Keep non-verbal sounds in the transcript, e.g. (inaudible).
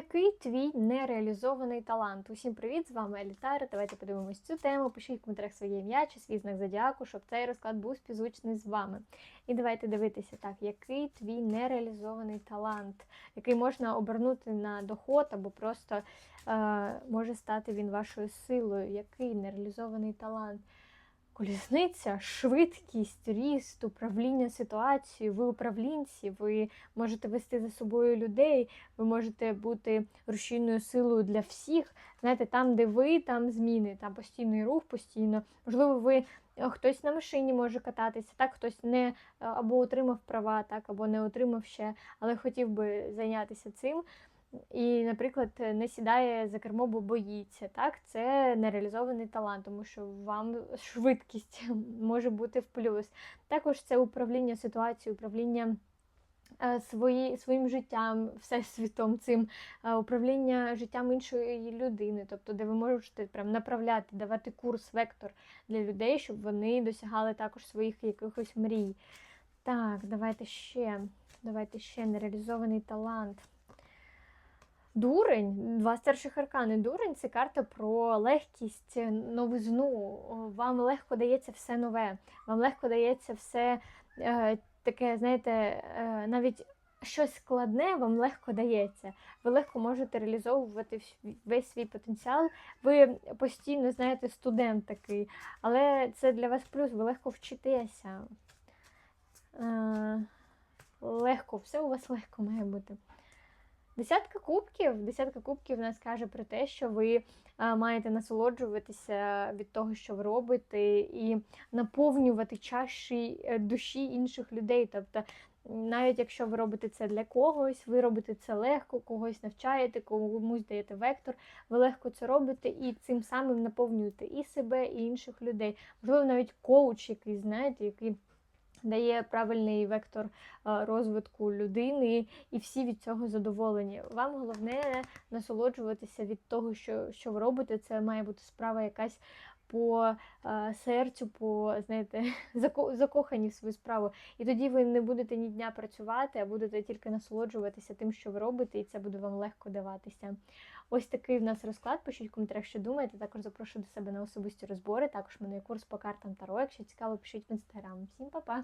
який твій нереалізований талант? Усім привіт! З вами Елітара. Давайте подивимось цю тему. Пишіть в коментарях своє ім'я чи свій знак зодіаку, щоб цей розклад був співзвучний з вами. І давайте дивитися так, який твій нереалізований талант, який можна обернути на доход або просто е, може стати він вашою силою. Який нереалізований талант? Колісниця, швидкість, ріст, управління ситуацією. Ви управлінці, ви можете вести за собою людей, ви можете бути рушійною силою для всіх. Знаєте, там, де ви, там зміни, там постійний рух, постійно. Можливо, ви е, хтось на машині може кататися, так хтось не е, або отримав права, так, або не отримав ще, але хотів би зайнятися цим. І, наприклад, не сідає за кермо, бо боїться. Так, це нереалізований талант, тому що вам швидкість (laughs) може бути в плюс. Також це управління ситуацією, управління е, свої, своїм життям, всесвітом цим, е, управління життям іншої людини, тобто, де ви можете прям направляти, давати курс, вектор для людей, щоб вони досягали також своїх якихось мрій. Так, давайте ще. Давайте ще нереалізований талант. Дурень, два старших аркани. Дурень це карта про легкість, новизну. Вам легко дається все нове, вам легко дається все е, таке, знаєте, е, навіть щось складне вам легко дається. Ви легко можете реалізовувати весь свій потенціал. Ви постійно, знаєте, студент такий, але це для вас плюс, ви легко вчитеся. Е, легко, все у вас легко має бути. Десятка кубків. Десятка кубків нас каже про те, що ви а, маєте насолоджуватися від того, що ви робите, і наповнювати чаші е, душі інших людей. Тобто, навіть якщо ви робите це для когось, ви робите це легко, когось навчаєте, комусь даєте вектор, ви легко це робите і цим самим наповнюєте і себе, і інших людей. Можливо, навіть коуч, який знаєте, який дає правильний вектор е, розвитку людини, і всі від цього задоволені. Вам головне насолоджуватися від того, що, що ви робите. Це має бути справа якась по е, серцю, по знаєте, (laughs) зако- закохані в свою справу. І тоді ви не будете ні дня працювати, а будете тільки насолоджуватися тим, що ви робите, і це буде вам легко даватися. Ось такий в нас розклад. Пишіть в коментарях, що думаєте. Також запрошую до себе на особисті розбори. Також мене курс по картам Таро. Якщо цікаво, пишіть в інстаграм. Всім па-па!